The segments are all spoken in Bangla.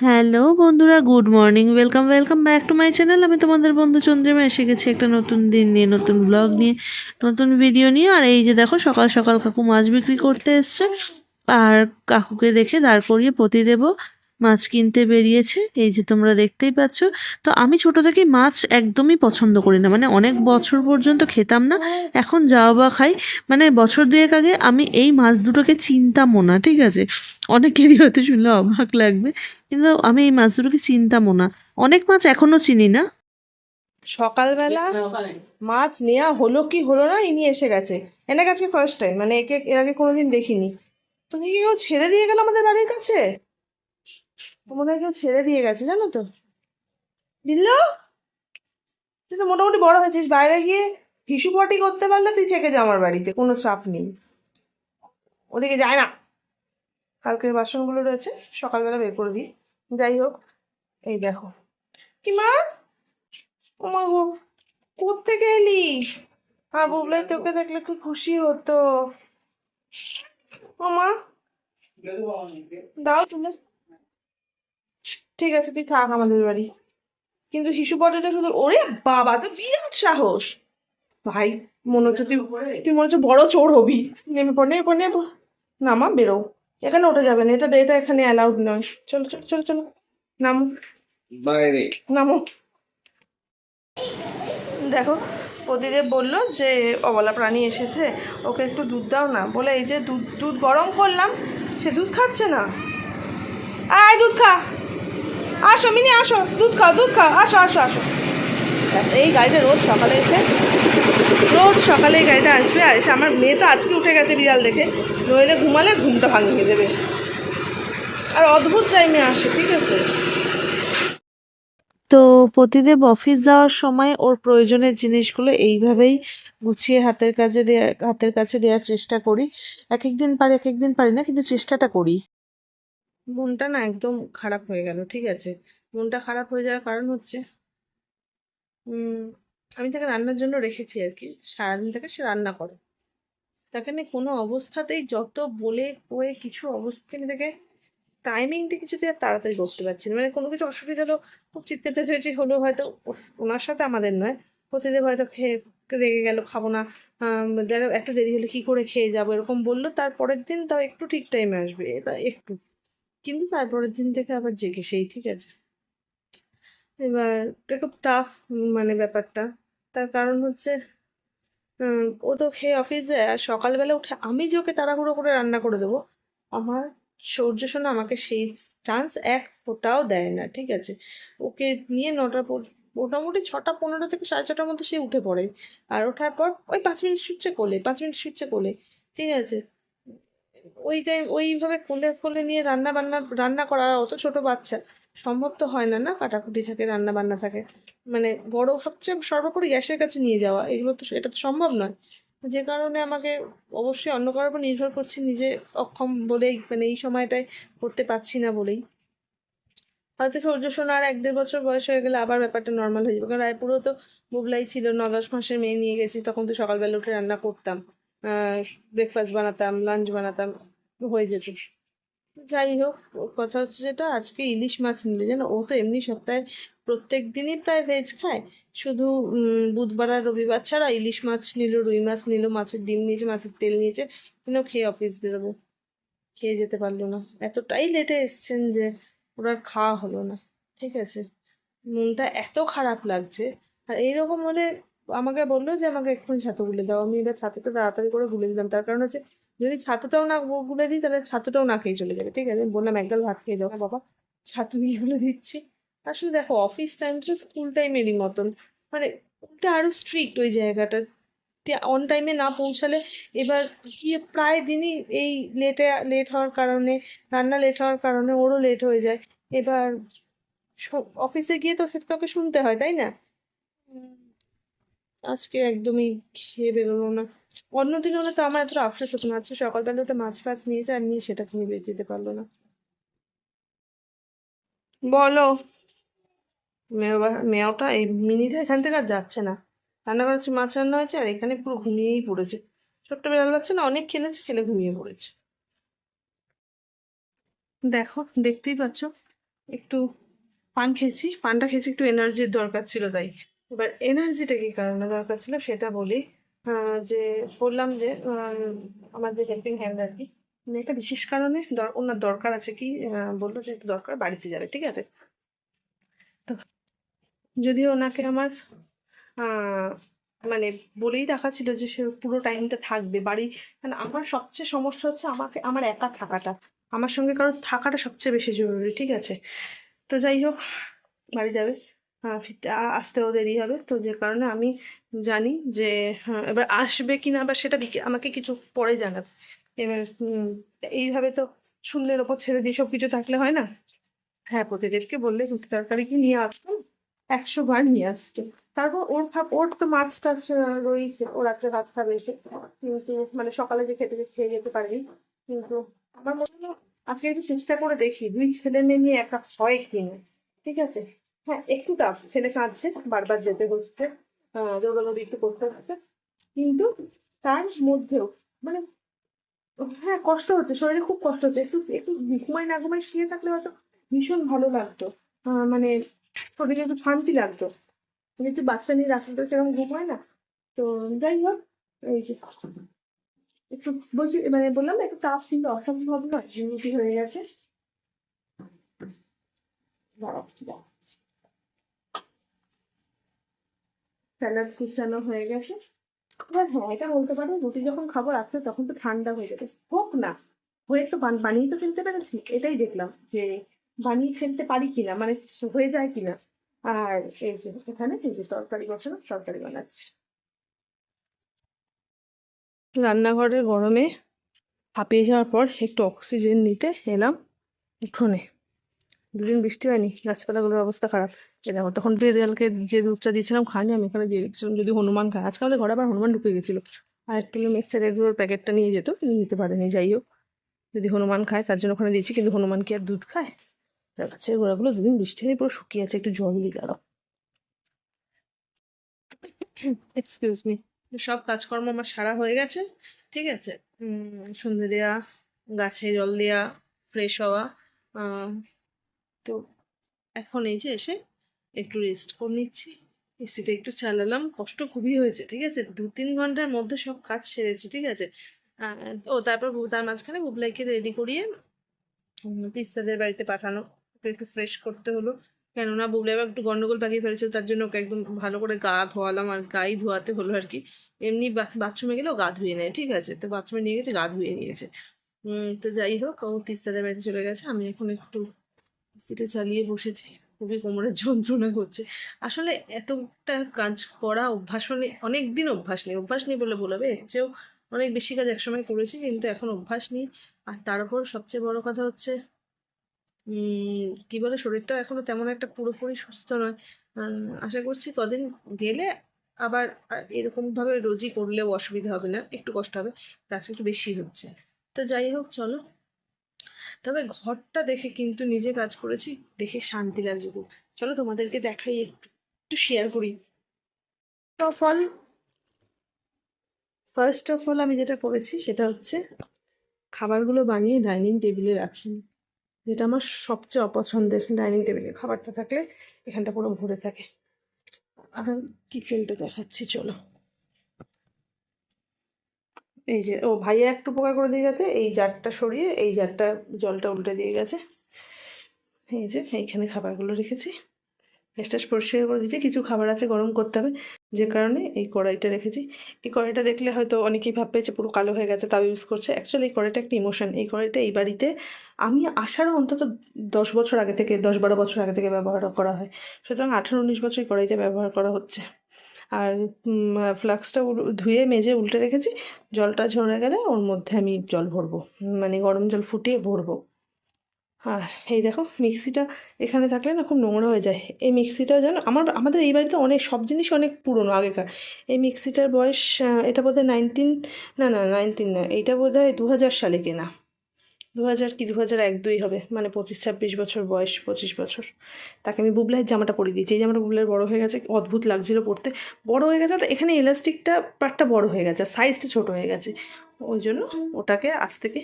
হ্যালো বন্ধুরা, good morning, welcome welcome back to my channel. আমি তোমাদের বন্ধু চন্দ্রিমা, এসে গেছি একটা নতুন দিন নিয়ে, নতুন ব্লগ নিয়ে, নতুন ভিডিও নিয়ে। আর এই যে দেখো, সকাল সকাল কাকু মাছ বিক্রি করতে এসছে। আর কাকুকে দেখে দাঁড় করিয়ে পতি দেব। মাছ কিনতে বেরিয়েছে, এই যে তোমরা দেখতেই পাচ্ছ। তো আমি ছোট থেকে মাছ একদমই পছন্দ করি না মানে অনেক বছর পর্যন্ত খেতাম না, এখন যাওয়া বা খাই। মানে বছর দুয়েক আগে আমি এই মাছ দুটোকে চিনতামও না, ঠিক আছে? অনেকেরই হয়তো শুনলে অবাক লাগবে, কিন্তু আমি এই মাছ দুটোকে চিনতামও না। অনেক মাছ এখনও চিনি না। সকালবেলা মাছ নেওয়া হলো কি হলো না, ইনি এসে গেছে। এনাকে আজকে ফার্স্ট টাইম মানে একে এর আগে কোনোদিন দেখিনি। তুমি কি কেউ ছেড়ে দিয়ে গেল আমাদের বাড়ির কাছে? মনে কেউ ছেড়ে দিয়ে গেছে, জানো তো। বিল্লো তুই তো মোটামুটি বড় হয়েছিস। বাইরে গিয়ে হিসু পটি করতে পারলে তুই থেকে যা আমার বাড়িতে, কোনো চাপ নেই। ওদিকে যায় না। কালকের বাসনগুলো রয়েছে, সকালবেলা বের করে দিই। যাই হোক, এই দেখো। কি মা? ও মা গো, কোত্থেকে এলি? আর বুবলাই তোকে দেখলে খুব খুশি হতো। ও মা, দাও তুলে। ঠিক আছে তুই থাক আমাদের বাড়ি। কিন্তু শিশু পটেটা শুধু ওরে বাবা তো বিরাট সাহস। ভাই মনে হচ্ছে তুই তুই মনে হচ্ছে বড় চোর হবি। নেমে পড় নেমে পড় নেমে পড়। না মা বেরো। এখানে ওঠা যাবে না এটা এটা এখানে অ্যালাউড নয়। চলো চলো চলো চলো। নামো। বাইরে নামো। দেখো প্রদীদেব বলল যে অবলা প্রাণী এসেছে ওকে একটু দুধ দাও না। বলে এই যে দুধ দুধ গরম করলাম সে দুধ খাচ্ছে না। আয় দুধ খা। আসো, মিনি, আসো, দুধ খাও দুধ খাও, আসো আসো আসো। এই গাড়িটা রোজ সকালে এসে, রোজ সকালে এই গাড়িটা আসবে, আর এসে আমার মেয়ে তো আজকে উঠে গেছে বিড়াল দেখে, নইলে ঘুমালে ঘুমটা ভাঙিয়ে দেবে। আর অদ্ভুত টাইমে আসে, ঠিক আছে? তো প্রতিদেব অফিস যাওয়ার সময় ওর প্রয়োজনের জিনিসগুলো এইভাবেই গুছিয়ে হাতের কাছে দেওয়ার হাতের কাছে দেওয়ার চেষ্টা করি। এক এক দিন পারি এক এক দিন পারি না, কিন্তু চেষ্টাটা করি। মনটা না একদম খারাপ হয়ে গেল, ঠিক আছে? মনটা খারাপ হয়ে যাওয়ার কারণ হচ্ছে আমি তাকে রান্নার জন্য রেখেছি আর কি। সারাদিন তাকে সে রান্না করে। তাকে আমি কোনো অবস্থাতেই যত বলে কয়ে কিছু অবস্থা, আমি তাকে টাইমিংটা কিছুতে আর তাড়াতাড়ি করতে পারছি না। মানে কোনো কিছু অসুবিধা হলো, খুব চিৎকার চেঁচামেচি হলো হয়তো ওনার সাথে আমাদের নয়। প্রতিদেব হয়তো খেয়ে রেগে গেল, খাব না। দেখো দেরি হলে কী করে খেয়ে যাব, এরকম বলল। তারপরের দিন তাও একটু ঠিক টাইমে আসবে, এটা একটু। কিন্তু তারপরের দিন থেকে আবার জেগে সেই ঠিক আছে? এবার খুব টাফ মানে ব্যাপারটা। তার কারণ হচ্ছে ও তো খেয়ে অফিস আর সকালবেলা উঠে আমি যে ওকে তাড়াহুড়ো করে রান্না করে দেবো, আমার সৌর্য সোনা আমাকে সেই চান্স এক ফোঁটাও দেয় না, ঠিক আছে? ওকে নিয়ে পর, মোটামুটি ছটা পনেরো থেকে সাড়ে ছটার মধ্যে সে উঠে পড়ে। আর ওঠার পর ওই পাঁচ মিনিট শুচ্ছে কোলে, পাঁচ মিনিট শুচ্ছে কোলে, ঠিক আছে? ওই টাইম ওইভাবে কোলে কোলে নিয়ে রান্না বান্না, রান্না করা, অত ছোট বাচ্চা সম্ভব তো হয় না না? কাটাকুটি থাকে, রান্না বান্না থাকে। মানে বড় সবচেয়ে সর্বোপরি গ্যাসের কাছে নিয়ে যাওয়া, এগুলো তো এটা তো সম্ভব নয়। যে কারণে আমাকে অবশ্যই অন্য কারোর উপর নির্ভর করছি, নিজে অক্ষম বলেই মানে এই সময়টায় করতে পারছি না বলেই। হয়তো সূর্য সোনার এক দেড় বছর বয়স হয়ে গেলে আবার ব্যাপারটা নর্মাল হয়ে যাবে। কারণ রায়পুরেও তো বুবলাই ছিল, ন দশ মাসের মেয়ে নিয়ে গেছি, তখন তো সকালবেলা উঠে রান্না করতাম। ব্রেকফাস্ট বানাতাম লাঞ্চ বানাতাম, হয়ে যেত। যাই হোক, কথা হচ্ছে যেটা, আজকে ইলিশ মাছ নিলে জানো ও তো এমনি সপ্তাহে প্রত্যেক দিনই প্রায় ভেজ খায়। শুধু বুধবার আর রবিবার ছাড়া ইলিশ মাছ নিল, রুই মাছ নিল, মাছের ডিম নিয়েছে, মাছের তেল নিয়েছে কিন্তু খেয়ে অফিস বেরোবো? খেয়ে যেতে পারল না। এতটাই লেটে এসছেন যে, ওরা খাওয়া হলো না। ঠিক আছে? মনটা এত খারাপ লাগছে। আর এইরকম হলে আমাকে বলল যে, আমাকে এক্ষুনি ছাতু গুলে দাও। আমি এবার ছাতুটা তাড়াতাড়ি করে গুলে দিলাম। তার কারণ হচ্ছে, যদি ছাতুটাও না গুলে দিই, তাহলে ছাতুটাও না খেয়ে চলে যাবে। ঠিক আছে? বললাম একগাল ভাত খেয়ে যাও। বাবা, ছাতু গুলে দিচ্ছি। আসলে দেখো, অফিস টাইমটা স্কুল টাইমেরই মতন। মানে ওটা আরও স্ট্রিক্ট ওই জায়গাটা অন টাইমে না পৌঁছালে এবার গিয়ে প্রায় দিনই এই লেটে লেট হওয়ার কারণে, রান্না লেট হওয়ার কারণে ওরও লেট হয়ে যায়। এবার অফিসে গিয়ে তো সেটা তোকে শুনতে হয়, তাই না? আজকে একদমই খেয়ে বেরোলো না। অন্যদিন হলে তো আমার এতটা আফসোস হতো না। আজকে সকালবেলা ওটা মাছ ফাছ নিয়েছে আর নিয়ে সেটা খেয়ে বেরিয়ে যেতে পারল না। বলো মেয় মেয়টা এই মিনিটা এখান থেকে আর যাচ্ছে না। রান্না করেছে মাছ রান্না হয়েছে আর এখানে পুরো ঘুমিয়েই পড়েছে। ছোট্ট বিড়াল বাচ্চা না, অনেক খেলেছে, খেলে ঘুমিয়ে পড়েছে। দেখো, দেখতেই পাচ্ছ, একটু পান খেয়েছি, পানটা খেয়েছি, একটু এনার্জির দরকার ছিল তাই। এবার এনার্জিটা কী কারণে দরকার ছিল সেটা বলি। যে বললাম যে আমার যে হেল্পিং হ্যান্ড আর কি একটা বিশেষ কারণে ওনার দরকার আছে কি বলল যে দরকার বাড়িতে যাবে, ঠিক আছে? তো যদিও ওনাকে আমার মানে বলেই রাখা ছিল যে সে পুরো টাইমটা থাকবে বাড়ি মানে আমার সবচেয়ে সমস্যা হচ্ছে আমাকে আমার একা থাকাটা। আমার সঙ্গে কারও থাকাটা সবচেয়ে বেশি জরুরি, ঠিক আছে? তো যাই হোক, বাড়ি যাবে। ফিরতে আসতেও দেরি হবে। তো যে কারণে আমি জানি যে হ্যাঁ, এবার আসবে কি না বা সেটা আমাকে কিছু পরে জানাবে এবার এইভাবে তো শূন্যের ওপর ছেড়ে দিয়ে সব কিছু থাকলে হয় না? হ্যাঁ প্রতিদেবকে বললে রুটি তরকারি কি নিয়ে আসতো একশো বার নিয়ে আসতো। তারপর ওর ভাব ওর তো মাছ টাছ রয়েছে ও রাত্রে ভাত খাবে এসে। কিন্তু মানে সকালে যে খেতে খেয়ে যেতে পারেনি। কিন্তু আমার মনে হলো আজকে একটু চেষ্টা করে দেখি দুই ছেলে মেয়ে নিয়ে একা হয় কিনা। ঠিক আছে? হ্যাঁ একটু টাফ ছেলে কাঁদছে বারবার যেতে হচ্ছে দৌড়াদৌড়ি একটু করতে হচ্ছে কিন্তু তার মধ্যেও মানে হ্যাঁ কষ্ট হচ্ছে শরীরে খুব কষ্ট হচ্ছে একটু একটু ঘুমাই না ঘুমাই শুয়ে থাকলে হয়তো ভীষণ ভালো লাগতো মানে শরীরে একটু শান্তি লাগতো কিন্তু বাচ্চা নিয়ে রাখলে তো সেরকম ঘুম হয় না তো যাই হোক এই যে একটু বলছি মানে বললাম একটু চাপ কিন্তু অসম্ভব নয় ঝিমুটি হয়ে গেছে। দাঁড়াও, দেখাচ্ছি। স্যালাড কুচানো হয়ে গেছে। এবার হ্যাঁ এটা বলতে পারো, রুটি যখন খাব রাত্রে তখন তো ঠান্ডা হয়ে যাবে। হোক না, হয়ে তো বানিয়ে তো ফেলতে পেরেছি, এটাই দেখলাম যে বানিয়ে ফেলতে পারি কিনা মানে হয়ে যায় কিনা। আর এই যে এখানে এই যে তরকারি বসানো তরকারি বানাচ্ছি। রান্নাঘরের গরমে হাঁপিয়ে যাওয়ার পর একটু অক্সিজেন নিতে এলাম। উঠোনে। দুদিন বৃষ্টি হয়নি, গাছপালাগুলোর অবস্থা খারাপ। এরকম তখন বিড়ালকে যে দুধটা দিয়েছিলাম খাইনি, আমি এখানে দিয়ে রেখেছিলাম যদি হনুমান খায়। আজকে আমাদের ঘরে আবার হনুমান ঢুকে গেছিল। আর এক কিলো মেসের এগুলোর প্যাকেটটা নিয়ে যেত, কিন্তু নিতে পারেনি, যাই হোক। যদি হনুমান খায়, তার জন্য ওখানে দিয়েছি, কিন্তু হনুমান কি আর দুধ খায়? গাছের গোড়াগুলো দুদিন বৃষ্টি হয়নি, পুরো শুকিয়ে আছে, একটু জল দিয়ে দাঁড়াও। এক্সকিউজ মি সব কাজকর্ম আমার সারা হয়ে গেছে, ঠিক আছে? সন্ধে দেওয়া গাছে জল দেওয়া ফ্রেশ হওয়া তো এখন এই যে এসে একটু রেস্ট করে নিচ্ছি। এসিটা একটু চালালাম, কষ্ট খুবই হয়েছে, ঠিক আছে? দু তিন ঘণ্টার মধ্যে সব কাজ সেরেছি, ঠিক আছে? ও, তারপর তার মাঝখানে বুবলাইকে রেডি করিয়ে পিস্তাদের বাড়িতে পাঠানো। ওকে একটু ফ্রেশ করতে হলো। কেননা বুবলাই একটু গন্ডগোল পাকিয়ে ফেলেছিল, তার জন্য ওকে একদম ভালো করে গা ধোয়ালাম আর গাই ধোয়াতে হলো আর কি। এমনি বাথরুমে গেলেও গা ধুয়ে নেয়, ঠিক আছে? তো বাথরুমে নিয়ে গেছে, গা ধুয়ে নিয়েছে। তো যাই হোক, ও তিস্তাদের বাড়িতে চলে গেছে। আমি এখন একটু এসিটা চালিয়ে বসেছি। খুবই কোমরের যন্ত্রণা করছে। আসলে এতটা কাজ করা অভ্যাস নেই অনেক দিন অভ্যাস নেই অভ্যাস নেই বলে বলবে এর চেয়েও অনেক বেশি কাজ একসময় করেছি কিন্তু এখন অভ্যাস নেই। আর তার উপর সবচেয়ে বড় কথা হচ্ছে কি বলে, শরীরটা এখনও তেমন একটা পুরোপুরি সুস্থ নয়। আশা করছি কদিন গেলে আবার এরকমভাবে রোজই করলেও অসুবিধা হবে না, একটু কষ্ট হবে আজকে একটু বেশি হচ্ছে। তো যাই হোক, চলো। তবে ঘরটা দেখে কিন্তু নিজে কাজ করেছি, দেখে শান্তি লাগছে খুব। চলো তোমাদেরকে দেখাই, একটু একটু শেয়ার করি। Of all first of all আমি যেটা করেছি, সেটা হচ্ছে খাবারগুলো বানিয়ে ডাইনিং টেবিলে রাখি। যেটা আমার সবচেয়ে অপছন্দের ডাইনিং টেবিলে খাবারটা থাকলে এখানটা পুরো ভরে থাকে। আর কিচেনটা দেখাচ্ছি, চলো। এই যে, ও ভাইয়া একটু পোকা করে দিয়ে গেছে, এই জারটা সরিয়ে, এই জারটা জলটা উল্টে দিয়ে গেছে। এই যে, এইখানে খাবারগুলো রেখেছি। গ্যাসটা পরিষ্কার করে দিয়েছি, কিছু খাবার আছে গরম করতে হবে, যে কারণে এই কড়াইটা রেখেছি। এই কড়াইটা দেখলে হয়তো অনেকেই ভাববে যে পুরো কালো হয়ে গেছে, তাও ইউজ করছে। অ্যাকচুয়ালি এই কড়াইটা একটা ইমোশন এই কড়াইটা এই বাড়িতে আমি আসারও অন্তত দশ বছর আগে থেকে, দশ বারো বছর আগে থেকে ব্যবহার করা হয়। সুতরাং আঠারো, উনিশ বছর এই কড়াইটা ব্যবহার করা হচ্ছে। আর ফ্লাক্সটা ধুয়ে মেজে উল্টে রেখেছি। জলটা ঝরে গেলে ওর মধ্যে আমি জল ভরবো মানে গরম জল ফুটিয়ে ভরবো। আর এই দেখো, মিক্সিটা এখানে থাকলে না খুব নোংরা হয়ে যায়। এই মিক্সিটা যেন আমার, আমাদের এই বাড়িতে অনেক, সব জিনিস অনেক পুরনো আগেকার। এই মিক্সিটার বয়স এটা বোধ হয় নাইনটিন না না নাইনটিন না, এইটা বোধ হয় দু হাজার সালে কেনা। দু হাজার কি দু হাজার এক, দুই হবে। মানে পঁচিশ, ছাব্বিশ বছর বয়স, পঁচিশ বছর। তাকে আমি বুবলাইয়ের জামাটা পরিয়ে দিয়েছি। এই জামাটা বুবলাইয়ের বড় হয়ে গেছে, অদ্ভুত লাগছিল পরতে। বড় হয়ে গেছে তো এখানে ইলাস্টিকটা পার্টটা বড় হয়ে গেছে সাইজটা ছোট হয়ে গেছে। ওই জন্য ওটাকে আজ থেকে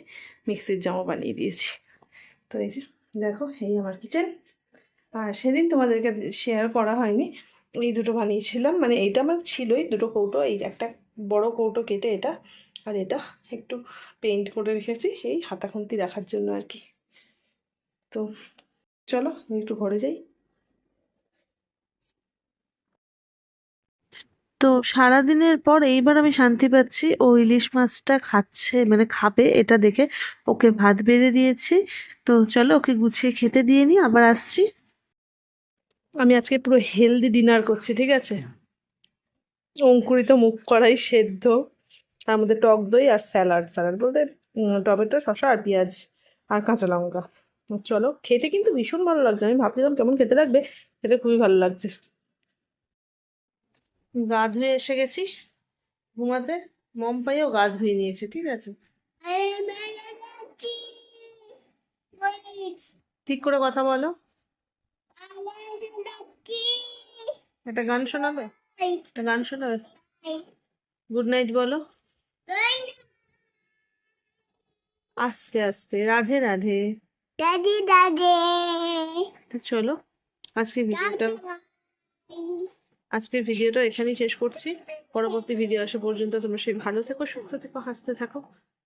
মিক্সির জামা বানিয়ে দিয়েছি। তো এই যে, দেখো, এই আমার কিচেন আর সেদিন তোমাদেরকে শেয়ার করা হয়নি। এই দুটো বানিয়েছিলাম। মানে এইটা আমার ছিলই, দুটো কৌটো। এই একটা বড় কৌটো কেটে এটা আর এটা একটু পেইন্ট করে রেখেছি এই হাতা খুন্তি রাখার জন্য আর কি। তো চলো আমি একটু ঘরে যাই। তো সারাদিনের পর এইবার আমি শান্তি পাচ্ছি ও ইলিশ মাছটা খাচ্ছে মানে খাবে এটা দেখে। ওকে ভাত বেড়ে দিয়েছি তো চলো ওকে গুছিয়ে খেতে দিয়ে নিই আবার আসছি। আমি আজকে পুরো হেলদি ডিনার করছি ঠিক আছে? অঙ্কুরিত মুখ করাই সেদ্ধ। তার মধ্যে টক দই আর স্যালাড। স্যালাড বলতে টমেটো শসা আর পেঁয়াজ আর কাঁচা লঙ্কা। চলো খেতে কিন্তু ভীষণ ভালো লাগছে। আমি ভাবছিলাম কেমন খেতে লাগবে খেতে খুবই ভালো লাগছে। গা ধুয়ে এসে গেছি ঘুমাতে। মম পাইও গা ধুয়ে নিয়েছে ঠিক আছে? ঠিক করে কথা বলো। একটা গান শোনাবে? একটা গান শোনাবে? গুড নাইট বলো। আস্তে আস্তে। রাধে রাধে। দাদি দাদি তো চলো আজকে ভিডিওটা আজকের ভিডিওটা এখানেই শেষ করছি। পরবর্তী ভিডিও আসা পর্যন্ত তোমরা সেই ভালো থেকো সুস্থ থেকো হাসতে থাকো।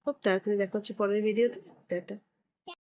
খুব তাড়াতাড়ি দেখা হচ্ছে পরের ভিডিওতে। টাটা।